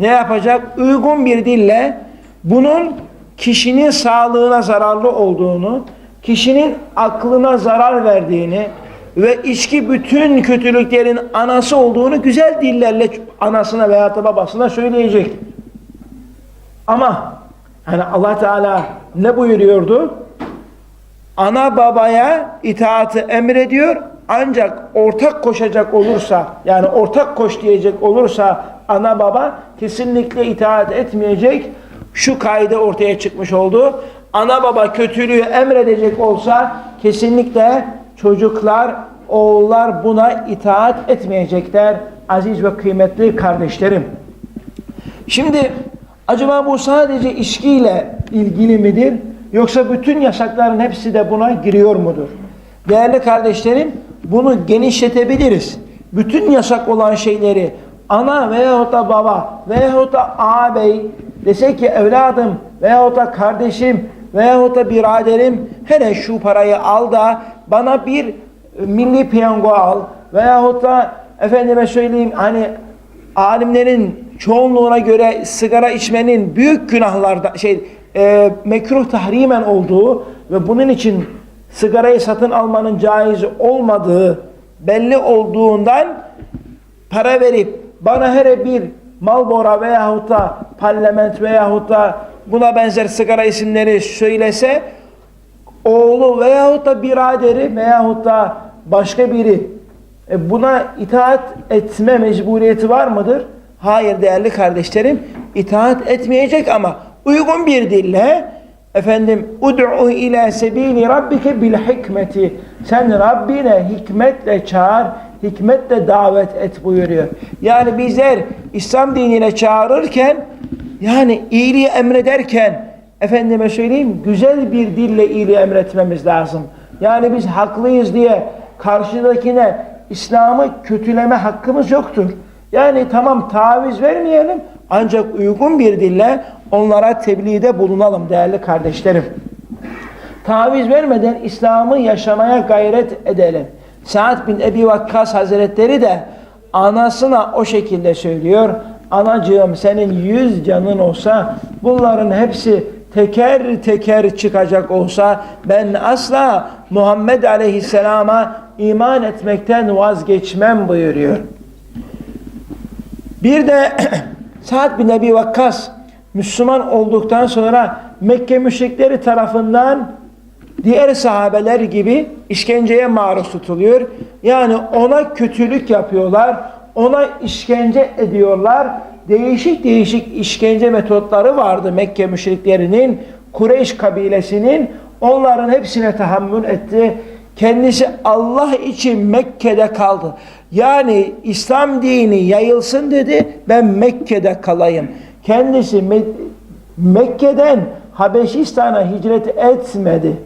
ne yapacak? Uygun bir dille bunun kişinin sağlığına zararlı olduğunu, kişinin aklına zarar verdiğini ve içki bütün kötülüklerin anası olduğunu güzel dillerle anasına veya babasına söyleyecek. Ama hani Allah Teala ne buyuruyordu? Ana babaya itaati emrediyor ancak ortak koşacak olursa yani ortak koş diyecek olursa ana baba kesinlikle itaat etmeyecek. Şu kaide ortaya çıkmış oldu. Ana baba kötülüğü emredecek olsa kesinlikle çocuklar, oğullar buna itaat etmeyecekler. Aziz ve kıymetli kardeşlerim. Şimdi acaba bu sadece içkiyle ilgili midir? Yoksa bütün yasakların hepsi de buna giriyor mudur? Değerli kardeşlerim bunu genişletebiliriz. Bütün yasak olan şeyleri ana veyahut da baba veyahut da ağabey dese ki evladım veyahut da kardeşim veyahut da biraderim hele şu parayı al da bana bir milli piyango al veyahut da efendime söyleyeyim hani alimlerin çoğunluğuna göre sigara içmenin büyük günahlarda şey e, mekruh tahrimen olduğu ve bunun için sigarayı satın almanın caiz olmadığı belli olduğundan para verip bana her bir Marlboro veyahut da parlament veyahut da buna benzer sigara isimleri söylese oğlu veyahut da biraderi veyahut da başka biri e, buna itaat etme mecburiyeti var mıdır? Hayır değerli kardeşlerim itaat etmeyecek ama uygun bir dille efendim ud'u ila sebili rabbike bil hikmeti sen Rabbine hikmetle çağır hikmetle davet et buyuruyor. Yani bizler İslam dinine çağırırken yani iyiliği emrederken efendime söyleyeyim güzel bir dille iyiliği emretmemiz lazım. Yani biz haklıyız diye karşıdakine İslam'ı kötüleme hakkımız yoktur. Yani tamam taviz vermeyelim ancak uygun bir dille onlara tebliğde bulunalım değerli kardeşlerim. Taviz vermeden İslam'ı yaşamaya gayret edelim. Sa'd bin Ebi Vakkas Hazretleri de anasına o şekilde söylüyor. Anacığım senin yüz canın olsa bunların hepsi teker teker çıkacak olsa ben asla Muhammed Aleyhisselam'a iman etmekten vazgeçmem buyuruyor. Bir de Sa'd bin Ebi Vakkas Müslüman olduktan sonra Mekke müşrikleri tarafından diğer sahabeler gibi işkenceye maruz tutuluyor. Yani ona kötülük yapıyorlar, ona işkence ediyorlar. Değişik değişik işkence metotları vardı Mekke müşriklerinin, Kureyş kabilesinin. Onların hepsine tahammül etti. Kendisi Allah için Mekke'de kaldı. Yani İslam dini yayılsın dedi, ben Mekke'de kalayım. Kendisi Me- Mekke'den Habeşistan'a hicret etmedi.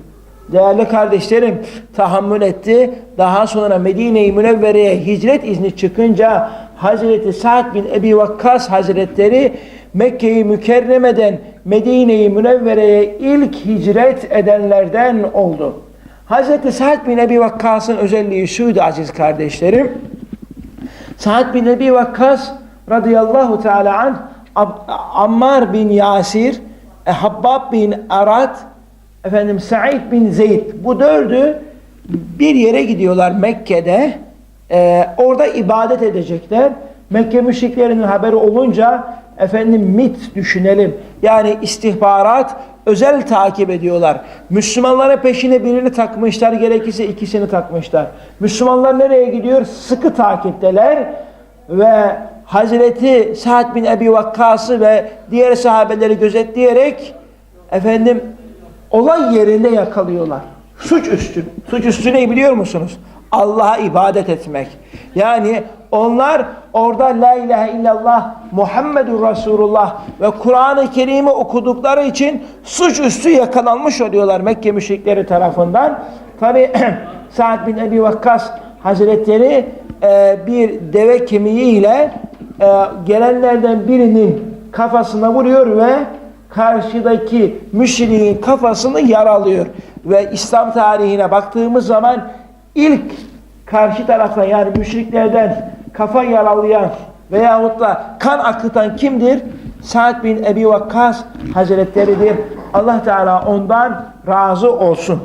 Değerli kardeşlerim tahammül etti. Daha sonra Medine-i Münevvere'ye hicret izni çıkınca Hazreti Sa'd bin Ebi Vakkas Hazretleri Mekke'yi Mükerreme'den Medine-i Münevvere'ye ilk hicret edenlerden oldu. Hazreti Sa'd bin Ebi Vakkas'ın özelliği şuydu aziz kardeşlerim. Sa'd bin Ebi Vakkas radıyallahu teala anh Ammar bin Yasir, Habbab bin Arat, efendim Said bin Zeyd bu dördü bir yere gidiyorlar Mekke'de. E, orada ibadet edecekler. Mekke müşriklerinin haberi olunca efendim mit düşünelim. Yani istihbarat özel takip ediyorlar. Müslümanlara peşine birini takmışlar, gerekirse ikisini takmışlar. Müslümanlar nereye gidiyor? Sıkı takipteler ve Hazreti Sa'd bin Ebi Vakkas'ı ve diğer sahabeleri gözetleyerek efendim olay yerinde yakalıyorlar. Suç üstü. Suç üstü ne biliyor musunuz? Allah'a ibadet etmek. Yani onlar orada La ilahe illallah Muhammedur Resulullah ve Kur'an-ı Kerim'i okudukları için suç üstü yakalanmış oluyorlar Mekke müşrikleri tarafından. Tabi Sa'd bin Ebi Vakkas Hazretleri e, bir deve kemiğiyle e, gelenlerden birinin kafasına vuruyor ve karşıdaki müşriğin kafasını yaralıyor. Ve İslam tarihine baktığımız zaman ilk karşı taraftan yani müşriklerden kafa yaralayan veyahut da kan akıtan kimdir? Sa'd bin Ebi Vakkas Hazretleridir. Allah Teala ondan razı olsun.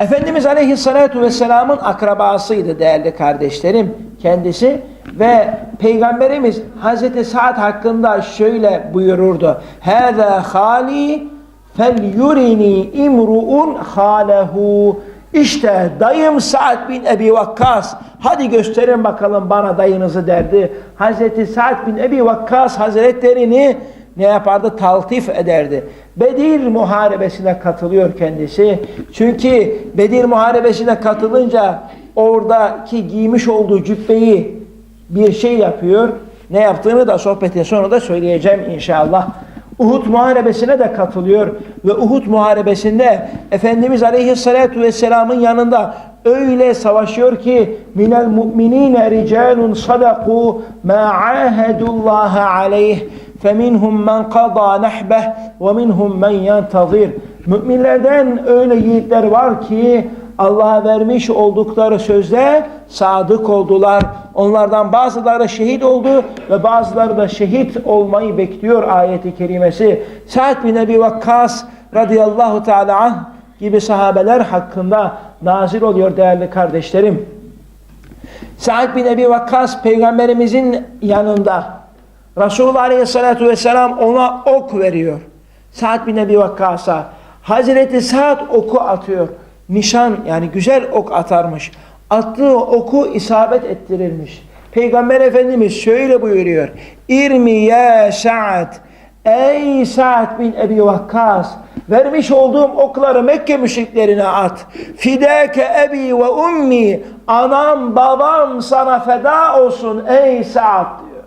Efendimiz Aleyhisselatü Vesselam'ın akrabasıydı değerli kardeşlerim kendisi ve Peygamberimiz Hazreti Sa'd hakkında şöyle buyururdu. Hâzâ hâli fel yurini imru'un hâlehu İşte dayım Sa'd bin Ebi Vakkas hadi gösterin bakalım bana dayınızı derdi. Hazreti Sa'd bin Ebi Vakkas Hazretlerini ne yapardı? Taltif ederdi. Bedir muharebesine katılıyor kendisi. Çünkü Bedir muharebesine katılınca oradaki giymiş olduğu cübbeyi bir şey yapıyor. Ne yaptığını da sohbetin sonunda söyleyeceğim inşallah. Uhud Muharebesi'ne de katılıyor ve Uhud Muharebesi'nde Efendimiz Aleyhisselatü Vesselam'ın yanında öyle savaşıyor ki minel mu'minine ricalun sadaku ma ahadullaha aleyh feminhum men qada nahbeh ve minhum men yentazir müminlerden öyle yiğitler var ki Allah'a vermiş oldukları sözde sadık oldular Onlardan bazıları şehit oldu ve bazıları da şehit olmayı bekliyor ayeti kerimesi. Sa'd bin Ebi Vakkas radıyallahu teala gibi sahabeler hakkında nazil oluyor değerli kardeşlerim. Sa'd bin Ebi Vakkas peygamberimizin yanında Resulullah Aleyhisselatü Vesselam ona ok veriyor. Sa'd bin Ebi Vakkas'a. Hazreti Sa'd oku atıyor. Nişan yani güzel ok atarmış. Attığı oku isabet ettirilmiş. Peygamber Efendimiz şöyle buyuruyor. İrmi ya Sa'd. Ey Sa'd bin Ebi Vakkas. Vermiş olduğum okları Mekke müşriklerine at. Fidâke ebi ve ummi. Anam babam sana feda olsun ey Sa'd diyor.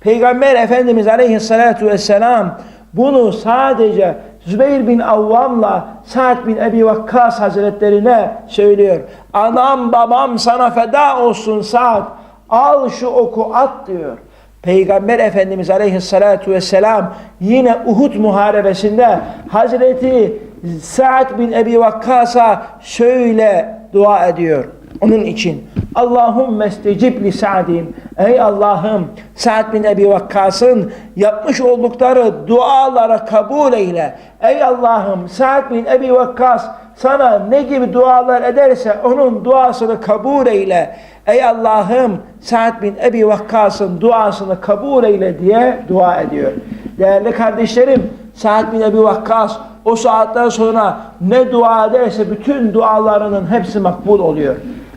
Peygamber Efendimiz Aleyhisselatü Vesselam bunu sadece Zübeyir bin Avvam'la Sa'd bin Ebi Vakkas Hazretlerine söylüyor. Anam babam sana feda olsun Sa'd. Al şu oku at diyor. Peygamber Efendimiz Aleyhisselatü Vesselam yine Uhud muharebesinde Hazreti Sa'd bin Ebi Vakkas'a şöyle dua ediyor. Onun için Allahümme estecib li Sa'din Ey Allah'ım Sa'd bin Ebi Vakkas'ın yapmış oldukları dualara kabul eyle. Ey Allah'ım Sa'd bin Ebi Vakkas sana ne gibi dualar ederse onun duasını kabul eyle. Ey Allah'ım Sa'd bin Ebi Vakkas'ın duasını kabul eyle diye dua ediyor. Değerli kardeşlerim Sa'd bin Ebi Vakkas o saatten sonra ne dua ederse bütün dualarının hepsi makbul oluyor.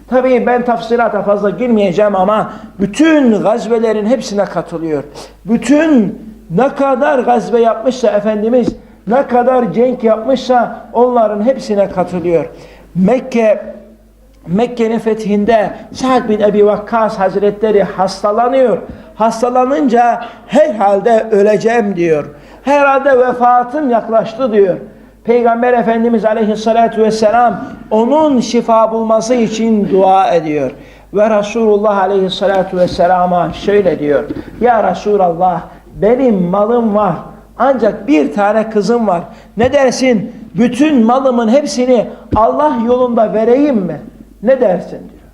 Tabii ben tafsirata fazla girmeyeceğim ama bütün gazvelerin hepsine katılıyor. Bütün ne kadar gazve yapmışsa Efendimiz, ne kadar cenk yapmışsa onların hepsine katılıyor. Mekke Mekke'nin fethinde Sa'd bin Ebi Vakkas Hazretleri hastalanıyor. Hastalanınca herhalde öleceğim diyor. Herhalde vefatım yaklaştı diyor. Peygamber Efendimiz Aleyhisselatü Vesselam onun şifa bulması için dua ediyor. Ve Resulullah Aleyhisselatü Vesselam'a şöyle diyor. Ya Resulallah benim malım var. Ancak bir tane kızım var. Ne dersin? Bütün malımın hepsini Allah yolunda vereyim mi? Ne dersin diyor.